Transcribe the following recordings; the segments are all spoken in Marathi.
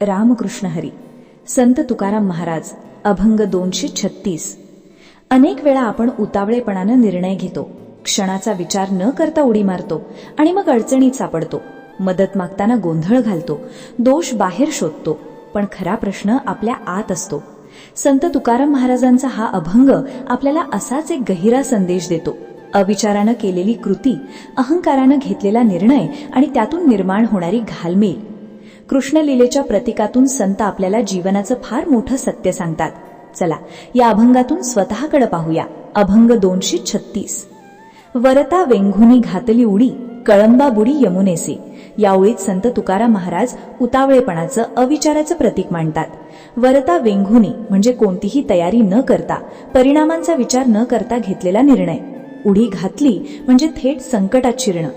रामकृष्ण हरी संत तुकाराम महाराज अभंग दोनशे छत्तीस. अनेक वेळा आपण उतावळेपणानं निर्णय घेतो क्षणाचा विचार न करता उडी मारतो आणि मग अडचणीत सापडतो मदत मागताना गोंधळ घालतो दोष बाहेर शोधतो पण खरा प्रश्न आपल्या आत असतो. संत तुकाराम महाराजांचा हा अभंग आपल्याला असाच एक गहिरा संदेश देतो. अविचारानं केलेली कृती अहंकारानं घेतलेला निर्णय आणि त्यातून निर्माण होणारी घालमेल. कृष्णलीलेच्या प्रतीकातून संत आपल्याला जीवनाचं फार मोठं सत्य सांगतात. चला या अभंगातून स्वतःकडे पाहूया. अभंग दोनशे छत्तीस. वरता वेंघुनी घातली उडी कळंबा बुडी यमुनेसी. या ओळीत संत तुकाराम महाराज उतावळेपणाचं अविचाराचं प्रतीक मांडतात. वरता वेंघुनी म्हणजे कोणतीही तयारी न करता परिणामांचा विचार न करता घेतलेला निर्णय. उडी घातली म्हणजे थेट संकटात शिरणं.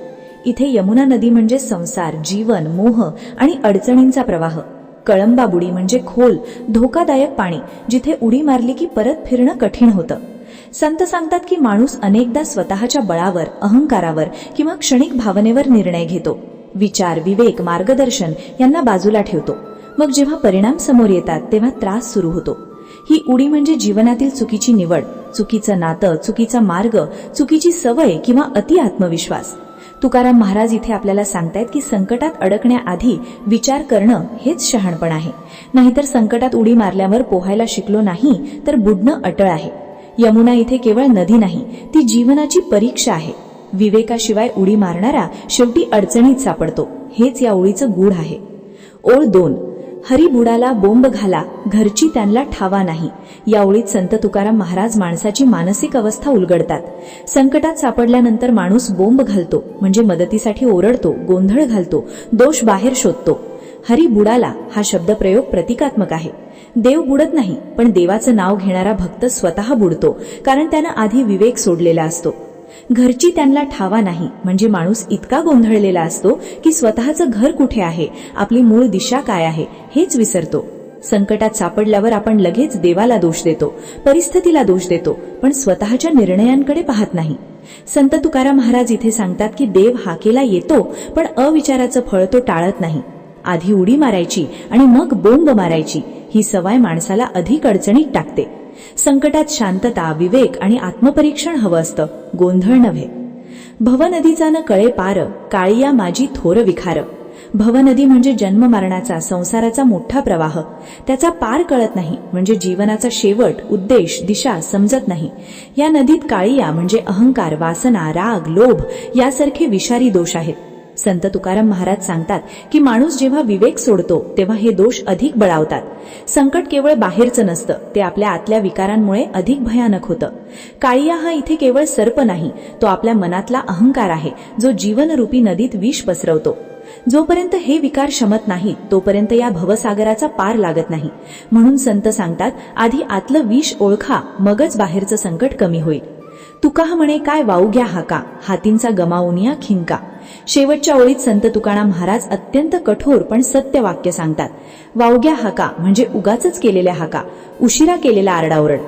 इथे यमुना नदी म्हणजे संसार जीवन मोह आणि अडचणींचा प्रवाह. कळंबा बुडी म्हणजे खोल धोकादायक पाणी जिथे उडी मारली की परत फिरणं कठीण होतं. संत सांगतात की माणूस अनेकदा स्वतःच्या बळावर अहंकारावर किंवा क्षणिक भावनेवर निर्णय घेतो. विचार विवेक मार्गदर्शन यांना बाजूला ठेवतो. मग जेव्हा परिणाम समोर येतात तेव्हा त्रास सुरू होतो. ही उडी म्हणजे जीवनातील चुकीची निवड चुकीचं नातं चुकीचा मार्ग चुकीची सवय किंवा अति आत्मविश्वास. तुकाराम महाराज इथे आपल्याला सांगतायत की संकटात अडकण्याआधी विचार करणं हेच शहाणपण आहे. नाहीतर संकटात उडी मारल्यावर पोहायला शिकलो नाही तर बुडणं अटळ आहे. यमुना इथे केवळ नदी नाही ती जीवनाची परीक्षा आहे. विवेकाशिवाय उडी मारणारा शेवटी अडचणीत सापडतो हेच या ओळीचं गूढ आहे. ओळ दोन. हरी बुडाला बोंब घाला घरची त्यांना ठावा नाही. या ओळीत संत तुकाराम महाराज माणसाची मानसिक अवस्था उलगडतात. संकटात सापडल्यानंतर माणूस बोंब घालतो म्हणजे मदतीसाठी ओरडतो गोंधळ घालतो दोष बाहेर शोधतो. हरी बुडाला हा शब्दप्रयोग प्रतिकात्मक आहे. देव बुडत नाही पण देवाचं नाव घेणारा भक्त स्वतः बुडतो कारण त्यानं आधी विवेक सोडलेला असतो. घरची त्यांना ठावा नाही. म्हणजे माणूस इतका गोंधळलेला असतो की स्वतःचं घर कुठे आहे? आपली मूळ दिशा काय आहे? हेच विसरतो. संकटात सापडल्यावर आपण लगेच देवाला दोष देतो परिस्थितीला दोष देतो पण स्वतःच्या निर्णयांकडे पाहत नाही. संत तुकाराम महाराज इथे सांगतात की देव हाकेला येतो पण अविचाराचं फळ तो टाळत नाही. आधी उडी मारायची आणि मग बोंब मारायची. ही सवय माणसाला अधिक अडचणीत टाकते. संकटात शांतता विवेक आणि आत्मपरीक्षण हवं असतं गोंधळ नव्हे. भवनदीचा न कळे पार काळिया माझी थोर विखार. भवनदी म्हणजे जन्म मरणाचा संसाराचा मोठा प्रवाह. त्याचा पार कळत नाही म्हणजे जीवनाचा शेवट उद्देश दिशा समजत नाही. या नदीत काळिया म्हणजे अहंकार वासना राग लोभ यासारखे विषारी दोष आहेत. संत तुकाराम महाराज सांगतात की माणूस जेव्हा विवेक सोडतो तेव्हा हे दोष अधिक बळावतात. संकट केवळ बाहेरचं नसतं ते आपल्या आतल्या विकारांमुळे अधिक भयानक होतं. काळिया हा इथे केवळ सर्प नाही तो आपल्या मनातला अहंकार आहे जो जीवनरूपी नदीत विष पसरवतो. जोपर्यंत हे विकार शमत नाहीत तोपर्यंत या भवसागराचा पार लागत नाही. म्हणून संत सांगतात आधी आतलं विष ओळखा मगच बाहेरचं संकट कमी होईल. तुका म्हणे काय वाऊ घ्या हाका हातींचा गमावूनिया खिंका. शेवटच्या ओळीत संत तुकाराम महाराज अत्यंत कठोर पण सत्य वाक्य सांगतात. वावग्या हाका म्हणजे उगाच केलेल्या हाका उशिरा केलेला आरडाओरड.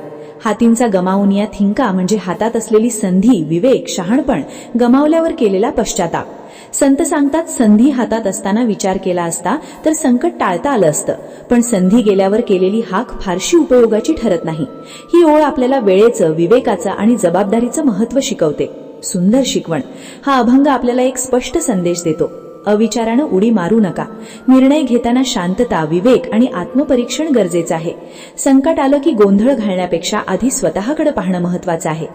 हातींचा गमावून या थिंका म्हणजे हातात असलेली संधी विवेक शहाणपण गमावल्यावर केलेला पश्चाताप. संत सांगतात संधी हातात असताना विचार केला असता तर संकट टाळता आलं असतं पण संधी गेल्यावर केलेली हाक फारशी उपयोगाची ठरत नाही. ही ओळ आपल्याला वेळेचं विवेकाचं आणि जबाबदारीचं महत्त्व शिकवते. सुंदर शिकवण. हा अभंग आपल्याला एक स्पष्ट संदेश देतो. अविचारानं उडी मारू नका. निर्णय घेताना शांतता विवेक आणि आत्मपरीक्षण गरजेचं आहे. संकट आलं की गोंधळ घालण्यापेक्षा आधी स्वतःकडे पाहणं महत्वाचं आहे.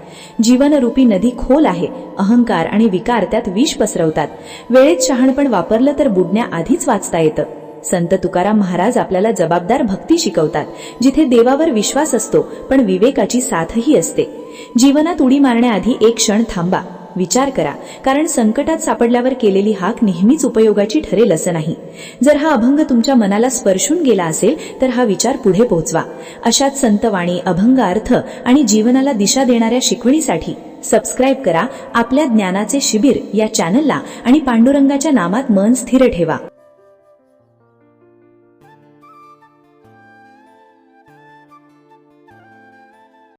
जीवनरूपी नदी खोल आहे. अहंकार आणि विकार त्यात विष पसरवतात. वेळेत शहाणपण वापरलं तर बुडण्याआधीच वाचता येतं. संत तुकाराम महाराज आपल्याला जबाबदार भक्ती शिकवतात जिथे देवावर विश्वास असतो पण विवेकाची साथही असते. जीवनात उडी मारण्याआधी एक क्षण थांबा विचार करा कारण संकटात सापडल्यावर केलेली हाक नेहमीच उपयोगाची ठरेल असं नाही. जर हा अभंग तुमच्या मनाला स्पर्शून गेला असेल तर हा विचार पुढे पोहोचवा अशाच संतवाणी अभंग अर्थ आणि जीवनाला दिशा देणाऱ्या शिकवणीसाठी सबस्क्राईब करा आपल्या ज्ञानाचे शिबिर या चॅनलला आणि पांडुरंगाच्या नामात मन स्थिर ठेवा.